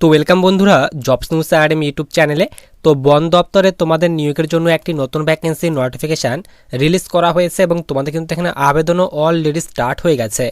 তো ওয়েলকাম বন্ধুরা jobs news অ্যাডেম YouTube চ্যানেলে তো বন দপ্তরে তোমাদের নিয়োগের জন্য একটি নতুন ভ্যাকেন্সি নোটিফিকেশান রিলিজ করা হয়েছে এবং তোমাদের কিন্তু এখানে আবেদনও অলরেডি স্টার্ট হয়ে গেছে।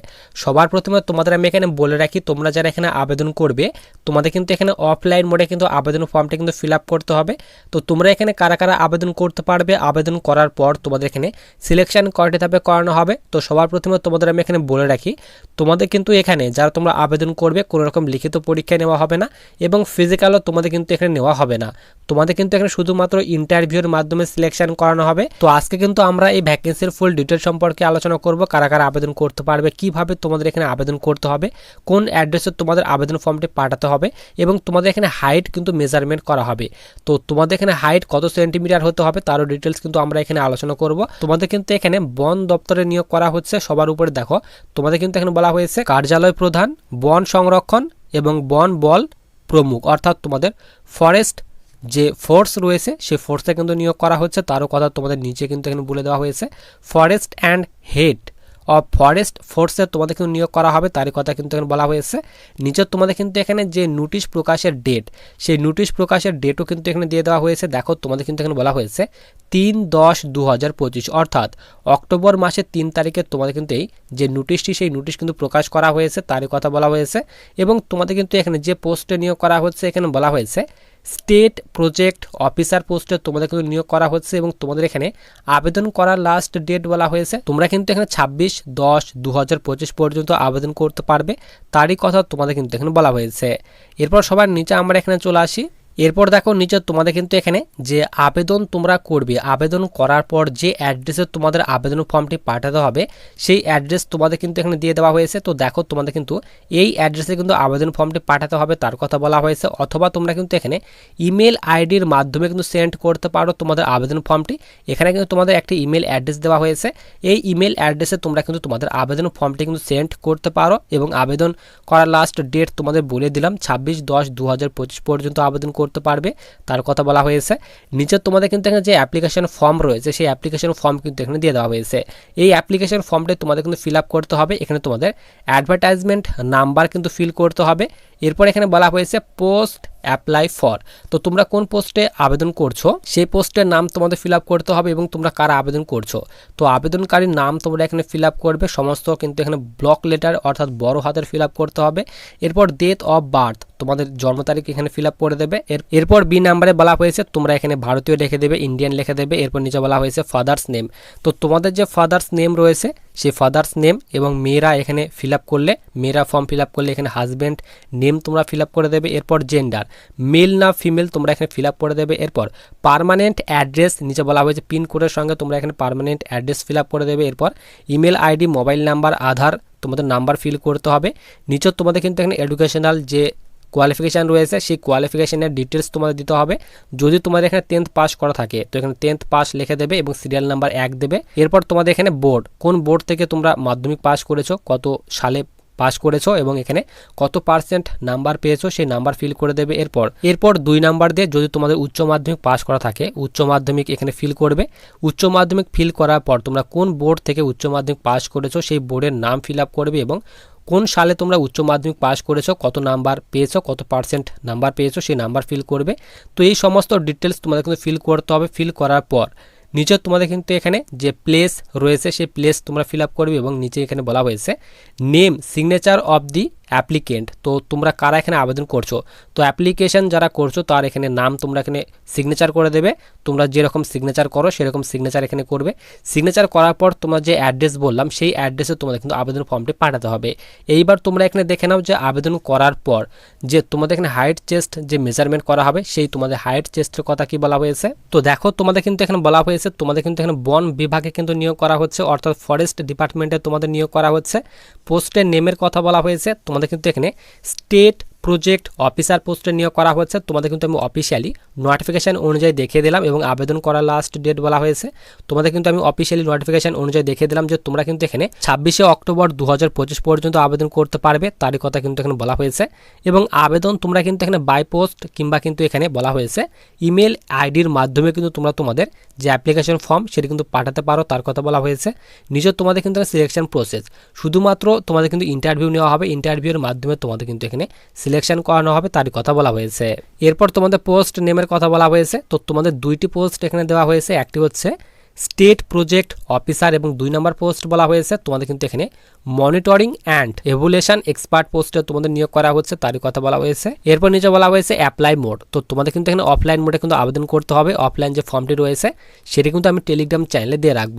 সবার প্রথমে তোমাদের আমি এখানে বলে রাখি, তোমরা যারা এখানে আবেদন করবে, তোমাদের কিন্তু এখানে অফলাইন মোডে কিন্তু আবেদন ফর্মটা কিন্তু ফিল করতে হবে। তো তোমরা এখানে কারা কারা আবেদন করতে পারবে, আবেদন করার পর তোমাদের এখানে সিলেকশন কয়টি ধাপে করানো হবে। তো সবার প্রথমে তোমাদের আমি এখানে বলে রাখি, তোমাদের কিন্তু এখানে যারা তোমরা আবেদন করবে, কোনো রকম লিখিত পরীক্ষা নেওয়া হবে না এবং ফিজিক্যালও তোমাদের কিন্তু এখানে নেওয়া হবে না। তোমাদের কিন্তু এখানে শুধুমাত্র ইন্টারভিউর মাধ্যমে সিলেকশন করানো হবে। তো আজকে কিন্তু আমরা এই ভ্যাকেন্সির ফুল ডিটেল সম্পর্কে আলোচনা করব, কারা কারা আবেদন করতে পারবে, কীভাবে তোমাদের এখানে আবেদন করতে হবে, কোন অ্যাড্রেসে তোমাদের আবেদন ফর্মটি পাঠাতে হবে এবং তোমাদের এখানে হাইট কিন্তু মেজারমেন্ট করা হবে। তো তোমাদের এখানে হাইট কত সেন্টিমিটার হতে হবে তারও ডিটেলস কিন্তু আমরা এখানে আলোচনা করব। তোমাদের কিন্তু এখানে বন দপ্তরে নিয়োগ করা হচ্ছে, সবার উপরে দেখো। তোমাদের কিন্তু এখানে বলা হয়েছে কার্যালয় প্রধান, বন সংরক্ষণ এবং বন বল প্রমুখ। অর্থাৎ তোমাদের ফরেস্ট যে ফোর্স রয়েছে সেই ফোর্সে কিন্তু নিয়োগ করা হচ্ছে। তারও কথা তোমাদের নিচে কিন্তু এখানে বলে দেওয়া হয়েছে। Forest and head of forest ফোর্সে তোমাদের কিন্তু নিয়োগ করা হবে। তারই কথা কিন্তু এখানে বলা হয়েছে। নিচে তোমাদের কিন্তু এখানে যে নোটিশ প্রকাশের ডেট সেই নোটিশ প্রকাশের ডেটও কিন্তু এখানে দিয়ে দেওয়া হয়েছে। দেখো, তোমাদের কিন্তু এখানে বলা হয়েছে, তিন দশ দু হাজার পঁচিশ। অর্থাৎ অক্টোবর মাসের তিন তারিখে তোমাদের কিন্তু এই যে নোটিশটি সেই নোটিশ কিন্তু প্রকাশ করা হয়েছে। তারই কথা বলা হয়েছে। এবং তোমাদের কিন্তু এখানে যে পোস্টে নিয়োগ করা হচ্ছে, এখানে বলা হয়েছে স্টেট প্রজেক্ট অফিসার পোস্টে তোমাদের কিন্তু নিয়োগ করা হচ্ছে এবং তোমাদের এখানে আবেদন করার লাস্ট ডেট বলা হয়েছে। তোমরা কিন্তু এখানে ছাব্বিশ দশ দু পর্যন্ত আবেদন করতে পারবে। তারই কথা তোমাদের কিন্তু এখানে বলা হয়েছে। এরপর সবার নিচে আমরা এখানে চলে আসি। এরপর দেখো নিচে তোমাদের কিন্তু এখানে যে আবেদন তোমরা করবে, আবেদন করার পর যে অ্যাড্রেসে তোমাদের আবেদন ফর্মটি পাঠাতে হবে, সেই অ্যাড্রেস তোমাদের কিন্তু এখানে দিয়ে দেওয়া হয়েছে। তো দেখো তোমাদের কিন্তু এই অ্যাড্রেসে কিন্তু আবেদন ফর্মটি পাঠাতে হবে, তার কথা বলা হয়েছে। অথবা তোমরা কিন্তু এখানে ইমেল আইডির মাধ্যমে কিন্তু সেন্ড করতে পারো তোমাদের আবেদন ফর্মটি এখানে কিন্তু তোমাদের একটি ইমেল অ্যাড্রেস দেওয়া হয়েছে। এই ইমেল অ্যাড্রেসে তোমরা কিন্তু তোমাদের আবেদন ফর্মটি কিন্তু সেন্ড করতে পারো এবং আবেদন করার লাস্ট ডেট তোমাদের বলে দিলাম, ছাব্বিশ দশ দু পর্যন্ত আবেদন করতে পারবে, তার কথা বলা হয়েছে। নিচে তোমাদের কিন্তু এখানে যে অ্যাপ্লিকেশন ফর্ম রয়েছে, সেই অ্যাপ্লিকেশন ফর্ম কিন্তু এখানে দিয়ে দেওয়া হয়েছে। এই অ্যাপ্লিকেশন ফর্মটা তোমাদের কিন্তু ফিল আপ করতে হবে। এখানে তোমাদের অ্যাডভার্টাইজমেন্ট নাম্বার কিন্তু ফিল করতে হবে। এরপর এখানে বলা হয়েছে পোস্ট অ্যাপ্লাই ফর তো তোমরা কোন পোস্টে আবেদন করছ, সেই পোস্টের নাম তোমাদের ফিল করতে হবে এবং তোমরা কারা আবেদন করছ। তো আবেদনকারীর নাম তোমরা এখানে ফিল করবে। সমস্ত কিন্তু এখানে ব্লক লেটার অর্থাৎ বড় হাতের ফিল করতে হবে। এরপর ডেট অফ বার্থ তোমাদের জন্ম তারিখ এখানে ফিল আপ করে দেবে। এরপর বি নাম্বারে বলা হয়েছে, তোমরা এখানে ভারতীয় লিখে দেবে ইন্ডিয়ান লিখে দেবে, এরপর নিচে বলা হয়েছে ফাদার্স নেম তো তোমাদের যে ফাদার্স নেম রয়েছে, সেই ফাদার্স নেম এবং মেয়েরা এখানে ফিল আপ করলে, মেয়েরা ফর্ম ফিল আপ করলে এখানে হাজব্যান্ড নেম তোমরা ফিল আপ করে দেবে, এরপর জেন্ডার মেল না ফিমেল তোমরা এখানে ফিল আপ করে দেবে, এরপর পারমানেন্ট অ্যাড্রেস নিচে বলা হয়েছে পিনকোডের সঙ্গে তোমরা এখানে পারমানেন্ট অ্যাড্রেস ফিল আপ করে দেবে, এরপর email ID mobile number Aadhaar, তোমাদের নাম্বার ফিল করতে হবে। নিচে তোমাদের কিন্তু এখানে এডুকেশনাল যে কোয়ালিফিকেশান রয়েছে, সেই কোয়ালিফিকেশানের ডিটেলস তোমাদের দিতে হবে। যদি তোমাদের এখানে টেন্থ পাস করা থাকে, তো এখানে টেন্থ পাস লিখে দেবে এবং সিরিয়াল নাম্বার এক দেবে। এরপর তোমাদের এখানে বোর্ড কোন বোর্ড থেকে তোমরা মাধ্যমিক পাস করেছ, কত সালে পাস করেছ এবং এখানে কত পার্সেন্ট নাম্বার পেয়েছ, সেই নাম্বার ফিল করে দেবে এরপর। এরপর দুই নাম্বার দিয়ে যদি তোমাদের উচ্চ মাধ্যমিক পাস করা থাকে, উচ্চ মাধ্যমিক এখানে ফিল করবে। উচ্চ মাধ্যমিক ফিল করার পর তোমরা কোন বোর্ড থেকে উচ্চ মাধ্যমিক পাস করেছ, সেই বোর্ডের নাম ফিল আপ করবে এবং কোন সালে তোমরা উচ্চ মাধ্যমিক পাস করেছ, কত নাম্বার পেয়েছ, কত পার্সেন্ট নাম্বার পেয়েছ, সেই নাম্বার ফিল করবে। তো এই সমস্ত ডিটেলস তোমাদের কিন্তু ফিল করতে হবে। ফিল করার পর নিচে তোমাদের কিন্তু এখানে যে প্লেস রয়েছে, সেই প্লেস তোমরা ফিল আপ করবে এবং নিচে এখানে বলা হয়েছে name signature of the applicant তো তোমরা কারা এখানে আবেদন করছ? তো অ্যাপ্লিকেশন যারা করছ, তার এখানে নাম তোমরা এখানে সিগনেচার করে দেবে। তোমরা যেরকম সিগনেচার করো, সেরকম সিগনেচার এখানে করবে। সিগনেচার করার পর তোমরা যে অ্যাড্রেস বললাম, সেই অ্যাড্রেসে তোমাদের কিন্তু আবেদন ফর্মটি পাঠাতে হবে। এইবার তোমরা এখানে দেখে নাও যে আবেদন করার পর যে তোমাদের এখানে হাইট চেস্ট যে মেজারমেন্ট করা হবে, সেই তোমাদের হাইট চেস্টের কথা কি বলা হয়েছে? তো দেখো, তোমাদের কিন্তু এখানে বলা হয়েছে, তোমাদের কিন্তু এখানে বন বিভাগে কিন্তু নিয়োগ করা হচ্ছে, অর্থাৎ ফরেস্ট ডিপার্টমেন্টে তোমাদের নিয়োগ করা হচ্ছে। পোস্টের নেমের কথা বলা হয়েছে তোমাদের কিন্তু এখানে স্টেট প্রজেক্ট অফিসার পোস্টে নিয়োগ করা হচ্ছে তোমাদের কিন্তু আমি অফিসিয়ালি নোটিফিকেশান অনুযায়ী দেখিয়ে দিলাম এবং আবেদন করার লাস্ট ডেট বলা হয়েছে। তোমাদের কিন্তু আমি অফিসিয়ালি নোটিফিকেশান অনুযায়ী দেখিয়ে দিলাম যে তোমরা কিন্তু এখানে ছাব্বিশে অক্টোবর দু হাজার পঁচিশ পর্যন্ত আবেদন করতে পারবে, তারই কথা কিন্তু এখানে বলা হয়েছে। এবং আবেদন তোমরা কিন্তু এখানে বাই পোস্ট কিংবা কিন্তু এখানে বলা হয়েছে। ইমেল আইডির মাধ্যমে কিন্তু তোমরা তোমাদের যে অ্যাপ্লিকেশন ফর্ম সেটি কিন্তু পাঠাতে পারো, তার কথা বলা হয়েছে। নিজের তোমাদের কিন্তু সিলেকশন প্রসেস শুধুমাত্র তোমাদের কিন্তু ইন্টারভিউ নেওয়া হবে। ইন্টারভিউর মাধ্যমে তোমাদের কিন্তু এখানে সিলেকশন করানো হবে, তারই কথা বলা হয়েছে। এরপর তোমাদের পোস্ট নেমের কথা বলা হয়েছে। তো তোমাদের দুইটি পোস্ট এখানে দেওয়া হয়েছে। একটি হচ্ছে স্টেট প্রজেক্ট অফিসার এবং দুই নম্বর পোস্ট বলা হয়েছে। তোমাদের কিন্তু এখানে মনিটরিং অ্যান্ড এভুলেশন এক্সপার্ট পোস্টে তোমাদের নিয়োগ করা হচ্ছে, তারই কথা বলা হয়েছে। এরপর নিচে বলা হয়েছে অ্যাপ্লাই মোড তো তোমাদের কিন্তু এখানে অফলাইন মোডে কিন্তু আবেদন করতে হবে। অফলাইন যে ফর্মটি রয়েছে, সেটি কিন্তু আমি টেলিগ্রাম চ্যানেলে দিয়ে রাখব।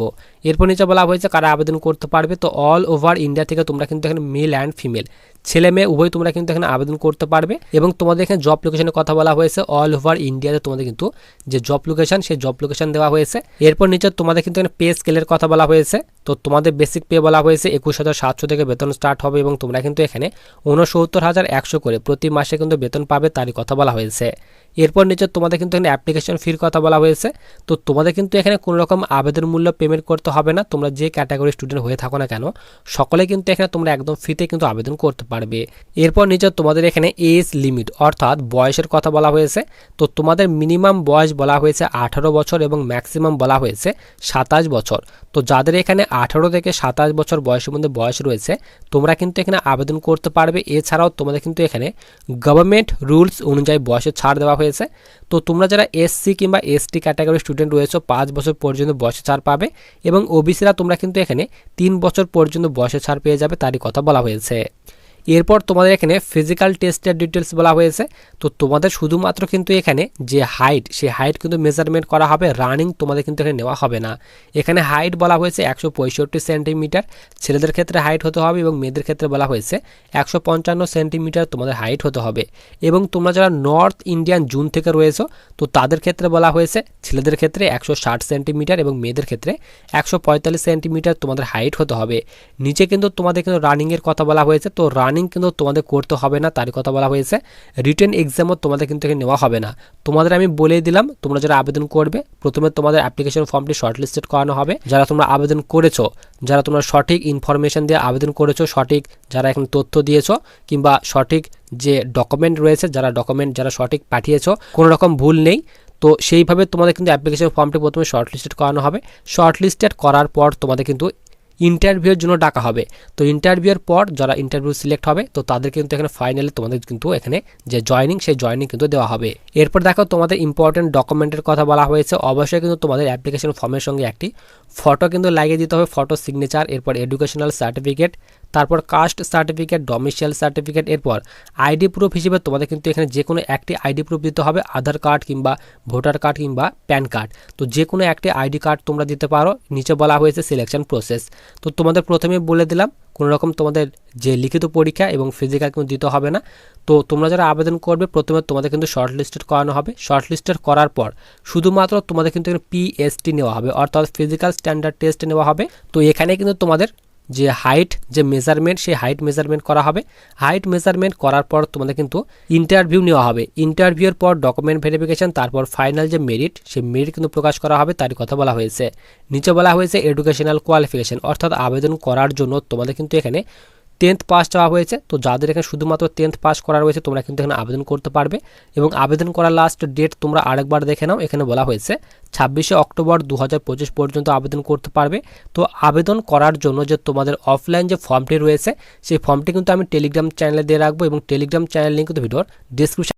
এরপর নিচে বলা হয়েছে কারা আবেদন করতে পারবে। তো অল ওভার ইন্ডিয়া থেকে তোমরা কিন্তু এখানে মেল অ্যান্ড ফিমেল ছেলে মেয়ে, উভয় তোমরা কিন্তু এখানে আবেদন করতে পারবে এবং তোমাদের এখানে জব লোকেশনের কথা বলা হয়েছে অল ওভার ইন্ডিয়াতে তোমাদের কিন্তু যে জব লোকেশন সেই জব লোকেশন দেওয়া হয়েছে। এরপর নিচে তোমাদের কিন্তু এখানে পে স্কেলের কথা বলা হয়েছে। তো তোমাদের বেসিক পে বলা হয়েছে একুশ হাজার সাতশো থেকে বেতন স্টার্ট হবে এবং তোমরা কিন্তু এখানে উনসত্তর হাজার একশো করে প্রতি মাসে কিন্তু বেতন পাবে তারই কথা বলা হয়েছে। এরপর নিচে তোমাদের কিন্তু এখানে অ্যাপ্লিকেশন ফির কথা বলা হয়েছে। তো তোমাদের কিন্তু এখানে কোনো রকম আবেদন মূল্য পেমেন্ট করতে হবে না, তোমরা যে ক্যাটাগরি স্টুডেন্ট হয়ে থাকো না কেন, সকলে কিন্তু এখানে তোমরা একদম ফ্রিতে কিন্তু আবেদন করতে পারবে। এরপর নিচে তোমাদের এখানে এজ লিমিট অর্থাৎ বয়সের কথা বলা হয়েছে। তো তোমাদের মিনিমাম বয়স বলা হয়েছে আঠারো বছর এবং ম্যাক্সিমাম বলা হয়েছে সাতাশ বছর। তো যাদের এখানে আঠারো থেকে সাতাশ বছর বয়সের মধ্যে বয়স রয়েছে, তোমরা কিন্তু এখানে আবেদন করতে পারবে। এছাড়াও তোমাদের কিন্তু এখানে গভর্নমেন্ট রুলস অনুযায়ী বয়সের ছাড় দেওয়া হয়েছে। তো তোমরা যারা এসসি কিংবা এসটি ক্যাটাগরি স্টুডেন্ট রয়েছে, পাঁচ বছর পর্যন্ত বয়সে ছাড় পাবে এবং ওবিসিরা তোমরা কিন্তু এখানে তিন বছর পর্যন্ত বয়সে ছাড় পেয়ে যাবে, তারই কথা বলা হয়েছে। এরপর তোমাদের এখানে ফিজিক্যাল টেস্টের ডিটেলস বলা হয়েছে। তো তোমাদের শুধুমাত্র কিন্তু এখানে যে হাইট সেই হাইট কিন্তু মেজারমেন্ট করা হবে রানিং তোমাদের কিন্তু এখানে নেওয়া হবে না। এখানে হাইট বলা হয়েছে একশো পঁয়ষট্টি সেন্টিমিটার ছেলেদের ক্ষেত্রে হাইট হতে হবে এবং মেয়েদের ক্ষেত্রে বলা হয়েছে একশো পঞ্চান্ন সেন্টিমিটার তোমাদের হাইট হতে হবে। এবং তোমরা যারা নর্থ ইন্ডিয়ান জুন থেকে রয়েছো, তো তাদের ক্ষেত্রে বলা হয়েছে ছেলেদের ক্ষেত্রে একশো ষাট সেন্টিমিটার এবং মেয়েদের ক্ষেত্রে একশো পঁয়তাল্লিশ সেন্টিমিটার তোমাদের হাইট হতে হবে। নিচে কিন্তু তোমাদের কিন্তু রানিংয়ের কথা বলা হয়েছে, তো রানিং কিন্তু তোমাদের করতে হবে না, তারই কথা বলা হয়েছে। রিটেন এক্সামও তোমাদের কিন্তু এখানে নেওয়া হবে না। তোমাদের আমি বলে দিলাম, তোমরা যারা আবেদন করবে, প্রথমে তোমাদের অ্যাপ্লিকেশন ফর্মটি শর্টলিস্টেড করানো হবে। যারা তোমরা আবেদন করেছ, যারা তোমরা সঠিক ইনফরমেশন দিয়ে আবেদন করেছ, সঠিক যারা এখন তথ্য দিয়েছ, কিংবা সঠিক যে ডকুমেন্ট রয়েছে, যারা ডকুমেন্ট যারা সঠিক পাঠিয়েছো, কোনো রকম ভুল নেই। তো সেইভাবে তোমাদের কিন্তু অ্যাপ্লিকেশন ফর্মটি প্রথমে শর্টলিস্টেড করানো হবে। শর্টলিস্টেড করার পর তোমাদের কিন্তু ইন্টারভিউয়ের জন্য ডাকা হবে। তো ইন্টারভিউয়ের পর যারা ইন্টারভিউ সিলেক্ট হবে, তো তাদের কিন্তু এখানে ফাইনালি তোমাদের কিন্তু এখানে যে জয়নিং সেই জয়নিং কিন্তু দেওয়া হবে। এরপর দেখো তোমাদের ইম্পর্টেন্ট ডকুমেন্টের কথা বলা হয়েছে। অবশ্যই কিন্তু তোমাদের অ্যাপ্লিকেশন ফর্মের সঙ্গে একটি ফটো কিন্তু লাগিয়ে দিতে হবে, ফটো সিগনেচার এরপর এডুকেশনাল সার্টিফিকেট তারপর কাস্ট সার্টিফিকেট ডোমিসিয়াল সার্টিফিকেট এরপর আইডি প্রুফ হিসেবে তোমাদের কিন্তু এখানে যে কোনো একটি আইডি প্রুফ দিতে হবে, আধার কার্ড কিংবা ভোটার কার্ড কিংবা প্যান কার্ড তো যে কোনো একটি আইডি কার্ড তোমরা দিতে পারো, নিচে বলা হয়েছে সিলেকশন প্রসেস তো তোমাদের প্রথমে বলে দিলাম কোনো রকম তোমাদের যে লিখিত পরীক্ষা এবং ফিজিক্যাল কিন্তু দিতে হবে না। তো তোমরা যারা আবেদন করবে, প্রথমে তোমাদের কিন্তু শর্ট লিস্টেড করানো হবে। শর্ট লিস্টেড করার পর শুধুমাত্র তোমাদের কিন্তু পিএসটি নেওয়া হবে, অর্থাৎ ফিজিক্যাল স্ট্যান্ডার্ড টেস্ট নেওয়া হবে। তো এখানে কিন্তু তোমাদের যে হাইট যে মেজারমেন্ট সেই হাইট মেজারমেন্ট করা হবে। হাইট মেজারমেন্ট করার পর তোমাদের কিন্তু ইন্টারভিউ নেওয়া হবে। ইন্টারভিউর পর ডকুমেন্ট ভেরিফিকেশন তারপর ফাইনাল যে মেরিট সেই মেরিট কিন্তু প্রকাশ করা হবে তার কথা বলা হয়েছে। নিচে বলা হয়েছে এডুকেশনাল কোয়ালিফিকেশান অর্থাৎ আবেদন করার জন্য তোমাদের কিন্তু এখানে টেন্থ পাস চাওয়া হয়েছে। তো যাদের এখানে শুধুমাত্র টেন্থ পাস করা রয়েছে, তোমরা কিন্তু এখানে আবেদন করতে পারবে। এবং আবেদন করার লাস্ট ডেট তোমরা আরেকবার দেখে নাও, এখানে বলা হয়েছে, ছাব্বিশে অক্টোবর দু হাজার পঁচিশ পর্যন্ত আবেদন করতে পারবে। তো আবেদন করার জন্য যে তোমাদের অফলাইন যে ফর্মটি রয়েছে, সেই ফর্মটি কিন্তু আমি টেলিগ্রাম চ্যানেলে দিয়ে রাখব এবং টেলিগ্রাম চ্যানেল লিঙ্ক কিন্তু ভিডিওর ডিসক্রিপশন